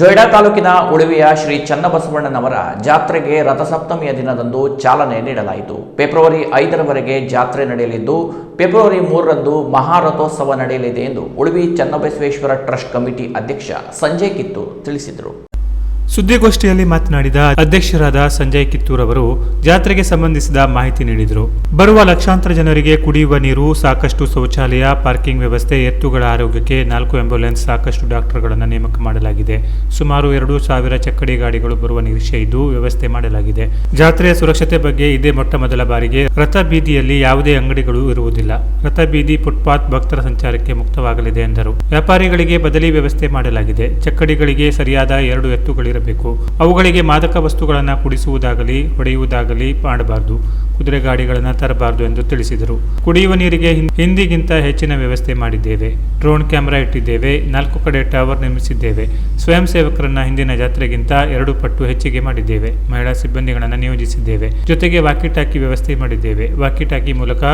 ಜೊಯ್ಡಾ ತಾಲೂಕಿನ ಉಳುವಿಯ ಶ್ರೀ ಚನ್ನಬಸವಣ್ಣನವರ ಜಾತ್ರೆಗೆ ರಥಸಪ್ತಮಿಯ ದಿನದಂದು ಚಾಲನೆ ನೀಡಲಾಯಿತು. ಫೆಬ್ರವರಿ ಐದರವರೆಗೆ ಜಾತ್ರೆ ನಡೆಯಲಿದ್ದು, ಫೆಬ್ರವರಿ ಮೂರರಂದು ಮಹಾರಥೋತ್ಸವ ನಡೆಯಲಿದೆ ಎಂದು ಉಳುವಿ ಚನ್ನಬಸವೇಶ್ವರ ಟ್ರಸ್ಟ್ ಕಮಿಟಿ ಅಧ್ಯಕ್ಷ ಸಂಜಯ್ ಕಿತ್ತು ತಿಳಿಸಿದರು. ಸುದ್ದಿಗೋಷ್ಠಿಯಲ್ಲಿ ಮಾತನಾಡಿದ ಅಧ್ಯಕ್ಷರಾದ ಸಂಜಯ್ ಕಿತ್ತೂರ್ ಅವರು, ಜಾತ್ರೆಗೆ ಸಂಬಂಧಿಸಿದ ಮಾಹಿತಿ ನೀಡಿದರು. ಬರುವ ಲಕ್ಷಾಂತರ ಜನರಿಗೆ ಕುಡಿಯುವ ನೀರು, ಸಾಕಷ್ಟು ಶೌಚಾಲಯ, ಪಾರ್ಕಿಂಗ್ ವ್ಯವಸ್ಥೆ, ಎತ್ತುಗಳ ಆರೋಗ್ಯಕ್ಕೆ ನಾಲ್ಕು ಆಂಬ್ಯುಲೆನ್ಸ್ ಸಾಕಷ್ಟು ಡಾಕ್ಟರ್ಗಳನ್ನು ನೇಮಕ ಮಾಡಲಾಗಿದೆ. ಸುಮಾರು ಎರಡು ಸಾವಿರ ಚಕ್ಕಡಿ ಗಾಡಿಗಳು ಬರುವ ನಿರೀಕ್ಷೆ ಇದ್ದು ವ್ಯವಸ್ಥೆ ಮಾಡಲಾಗಿದೆ. ಜಾತ್ರೆಯ ಸುರಕ್ಷತೆ ಬಗ್ಗೆ ಇದೇ ಮೊಟ್ಟ ಮೊದಲ ಬಾರಿಗೆ ರಥ ಬೀದಿಯಲ್ಲಿ ಯಾವುದೇ ಅಂಗಡಿಗಳು ಇರುವುದಿಲ್ಲ. ರಥ ಬೀದಿ ಫುಟ್ಪಾತ್ ಭಕ್ತರ ಸಂಚಾರಕ್ಕೆ ಮುಕ್ತವಾಗಲಿದೆ ಎಂದರು. ವ್ಯಾಪಾರಿಗಳಿಗೆ ಬದಲಿ ವ್ಯವಸ್ಥೆ ಮಾಡಲಾಗಿದೆ. ಚಕ್ಕಡಿಗಳಿಗೆ ಸರಿಯಾದ ಎರಡು ಎತ್ತುಗಳಿರಬೇಕು ಅವುಗಳಿಗೆ ಮಾದಕ ವಸ್ತುಗಳನ್ನು ಕುಡಿಸುವುದಾಗಲಿ, ಹೊಡೆಯುವುದಾಗಲಿ ಮಾಡಬಾರದು. ಕುದುರೆ ಗಾಡಿಗಳನ್ನು ತರಬಾರದು ಎಂದು ತಿಳಿಸಿದರು. ಕುಡಿಯುವ ನೀರಿಗೆ ಹಿಂದಿಗಿಂತ ಹೆಚ್ಚಿನ ವ್ಯವಸ್ಥೆ ಮಾಡಿದ್ದೇವೆ. ಡ್ರೋನ್ ಕ್ಯಾಮೆರಾ ಇಟ್ಟಿದ್ದೇವೆ. ನಾಲ್ಕು ಕಡೆ ಟವರ್ ನಿರ್ಮಿಸಿದ್ದೇವೆ. ಸ್ವಯಂ ಸೇವಕರನ್ನ ಹಿಂದಿನ ಜಾತ್ರೆಗಿಂತ ಎರಡು ಪಟ್ಟು ಹೆಚ್ಚಿಗೆ ಮಾಡಿದ್ದೇವೆ. ಮಹಿಳಾ ಸಿಬ್ಬಂದಿಗಳನ್ನು ನಿಯೋಜಿಸಿದ್ದೇವೆ. ಜೊತೆಗೆ ವಾಕಿಟಾಕಿ ವ್ಯವಸ್ಥೆ ಮಾಡಿದ್ದೇವೆ. ವಾಕಿಟಾಕಿ ಮೂಲಕ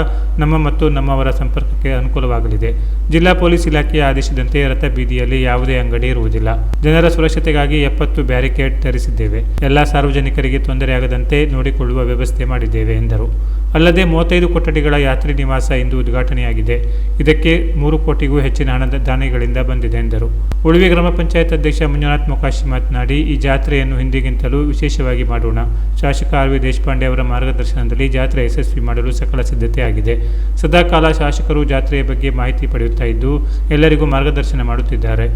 ನಮ್ಮ ಮತ್ತು ನಮ್ಮವರ ಸಂಪರ್ಕಕ್ಕೆ ಅನುಕೂಲವಾಗಲಿದೆ. ಜಿಲ್ಲಾ ಪೊಲೀಸ್ ಇಲಾಖೆಯ ಆದೇಶದಂತೆ ರಥ ಬೀದಿಯಲ್ಲಿ ಯಾವುದೇ ಅಂಗಡಿ ಇರುವುದಿಲ್ಲ. ಜನರ ಸುರಕ್ಷತೆಗಾಗಿ ಎಪ್ಪತ್ತು ಬ್ಯಾರಿಕೇಡ್ ತರಿಸಿದ್ದೇವೆ ಎಲ್ಲ ಸಾರ್ವಜನಿಕರಿಗೆ ತೊಂದರೆಯಾಗದಂತೆ ನೋಡಿಕೊಳ್ಳುವ ವ್ಯವಸ್ಥೆ ಮಾಡಿದ್ದೇವೆ, ಎಂದರು. ಅಲ್ಲದೆ ಮೂವತ್ತೈದು ಕೊಠಡಿಗಳ ಯಾತ್ರಿ ನಿವಾಸ ಇಂದು ಉದ್ಘಾಟನೆಯಾಗಿದೆ. ಇದಕ್ಕೆ ಮೂರು ಕೋಟಿಗೂ ಹೆಚ್ಚಿನ ಹಣದ ದಾನಿಗಳಿಂದ ಬಂದಿದೆ, ಎಂದರು. ಉಳುವಿ ಗ್ರಾಮ ಪಂಚಾಯತ್ ಅಧ್ಯಕ್ಷ ಮಂಜುನಾಥ್ ಮೊಕಾಶಿ ಮಾತನಾಡಿ, ಈ ಜಾತ್ರೆಯನ್ನು ಹಿಂದಿಗಿಂತಲೂ ವಿಶೇಷವಾಗಿ ಮಾಡೋಣ. ಶಾಸಕ ಆರ್ ವಿ ದೇಶಪಾಂಡೆ ಅವರ ಮಾರ್ಗದರ್ಶನದಲ್ಲಿ ಜಾತ್ರೆ ಯಶಸ್ವಿ ಮಾಡಲು ಸಕಲ ಸಿದ್ಧತೆ ಆಗಿದೆ. ಸದಾಕಾಲ ಶಾಸಕರು ಜಾತ್ರೆಯ ಬಗ್ಗೆ ಮಾಹಿತಿ ಪಡೆಯುತ್ತಾ ಇದ್ದು, ಎಲ್ಲರಿಗೂ ಮಾರ್ಗದರ್ಶನ ಮಾಡುತ್ತಿದ್ದಾರೆ.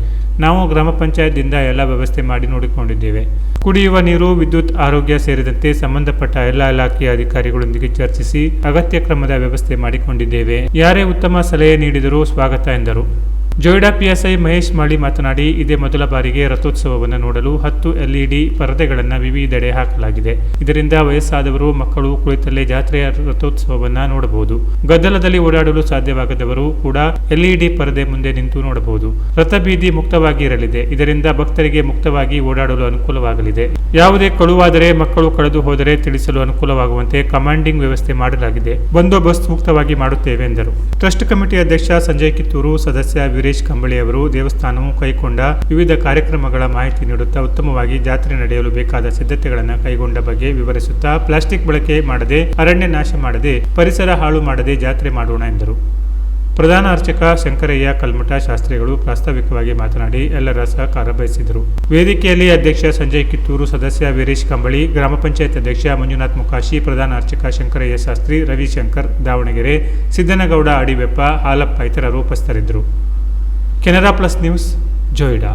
ನಾವು ಗ್ರಾಮ ಪಂಚಾಯತ್ದಿಂದ ಎಲ್ಲ ವ್ಯವಸ್ಥೆ ಮಾಡಿ ನೋಡಿಕೊಂಡಿದ್ದೇವೆ. ಕುಡಿಯುವ ನೀರು, ವಿದ್ಯುತ್ ಆರೋಗ್ಯ ಸೇರಿದಂತೆ ಸಂಬಂಧಪಟ್ಟ ಎಲ್ಲ ಇಲಾಖೆಯ ಅಧಿಕಾರಿಗಳೊಂದಿಗೆ ಚರ್ಚಿಸಿ ಅಗತ್ಯ ಕ್ರಮದ ವ್ಯವಸ್ಥೆ ಮಾಡಿಕೊಂಡಿದ್ದೇವೆ. ಯಾರೇ ಉತ್ತಮ ಸಲಹೆ ನೀಡಿದರೂ ಸ್ವಾಗತ ಎಂದರು. ಜೊಯ್ಡಾ ಪಿಎಸ್ಐ ಮಹೇಶ್ ಮಾಳಿ ಮಾತನಾಡಿ, ಇದೇ ಮೊದಲ ಬಾರಿಗೆ ರಥೋತ್ಸವವನ್ನು ನೋಡಲು ಹತ್ತು ಎಲ್ಇಡಿ ಪರದೆಗಳನ್ನು ವಿವಿಧೆಡೆ ಹಾಕಲಾಗಿದೆ. ಇದರಿಂದ ವಯಸ್ಸಾದವರು, ಮಕ್ಕಳು ಕುಳಿತಲ್ಲೇ ಜಾತ್ರೆಯ ರಥೋತ್ಸವವನ್ನು ನೋಡಬಹುದು. ಗದ್ದಲದಲ್ಲಿ ಓಡಾಡಲು ಸಾಧ್ಯವಾಗದವರು ಕೂಡ ಎಲ್ಇಡಿ ಪರದೆ ಮುಂದೆ ನಿಂತು ನೋಡಬಹುದು. ರಥ ಬೀದಿ ಮುಕ್ತವಾಗಿ ಇರಲಿದೆ. ಇದರಿಂದ ಭಕ್ತರಿಗೆ ಮುಕ್ತವಾಗಿ ಓಡಾಡಲು ಅನುಕೂಲವಾಗಲಿದೆ. ಯಾವುದೇ ಕಳುವಾದರೆ ಮಕ್ಕಳು ಕಳೆದು ಹೋದರೆ ತಿಳಿಸಲು ಅನುಕೂಲವಾಗುವಂತೆ ಕಮಾಂಡಿಂಗ್ ವ್ಯವಸ್ಥೆ ಮಾಡಲಾಗಿದೆ. ಬಂದೋಬಸ್ತ್ ಮುಕ್ತವಾಗಿ ಮಾಡುತ್ತೇವೆ ಎಂದರು. ಟ್ರಸ್ಟ್ ಕಮಿಟಿ ಅಧ್ಯಕ್ಷ ಸಂಜಯ್ ಕಿತ್ತೂರು, ಸದಸ್ಯ ವೀರೇಶ್ ಕಂಬಳಿ ಅವರು ದೇವಸ್ಥಾನವು ಕೈಗೊಂಡ ವಿವಿಧ ಕಾರ್ಯಕ್ರಮಗಳ ಮಾಹಿತಿ ನೀಡುತ್ತಾ ಉತ್ತಮವಾಗಿ ಜಾತ್ರೆ ನಡೆಯಲು ಬೇಕಾದ ಸಿದ್ಧತೆಗಳನ್ನು ಕೈಗೊಂಡ ಬಗ್ಗೆ ವಿವರಿಸುತ್ತಾ ಪ್ಲಾಸ್ಟಿಕ್ ಬಳಕೆ ಮಾಡದೆ ಅರಣ್ಯ ನಾಶ ಮಾಡದೆ ಪರಿಸರ ಹಾಳು ಮಾಡದೆ ಜಾತ್ರೆ ಮಾಡೋಣ ಎಂದರು. ಪ್ರಧಾನ ಅರ್ಚಕ ಶಂಕರಯ್ಯ ಕಲ್ಮಠ ಶಾಸ್ತ್ರಿಗಳು ಪ್ರಾಸ್ತಾವಿಕವಾಗಿ ಮಾತನಾಡಿ ಎಲ್ಲರ ಸಹಕಾರ ಬಯಸಿದರು. ವೇದಿಕೆಯಲ್ಲಿ ಅಧ್ಯಕ್ಷ ಸಂಜಯ್ ಕಿತ್ತೂರು, ಸದಸ್ಯ ವೀರೇಶ್ ಕಂಬಳಿ, ಗ್ರಾಮ ಪಂಚಾಯತ್ ಅಧ್ಯಕ್ಷ ಮಂಜುನಾಥ್ ಮುಖಾಶಿ ಪ್ರಧಾನ ಅರ್ಚಕ ಶಂಕರಯ್ಯ ಶಾಸ್ತ್ರಿ, ರವಿಶಂಕರ್ ದಾವಣಗೆರೆ, ಸಿದ್ದನಗೌಡ, ಅಡಿವೆಪ್ಪ, ಹಾಲಪ್ಪ ಇತರರು ಉಪಸ್ಥಿತರಿದ್ದರು. Canara plus news Joida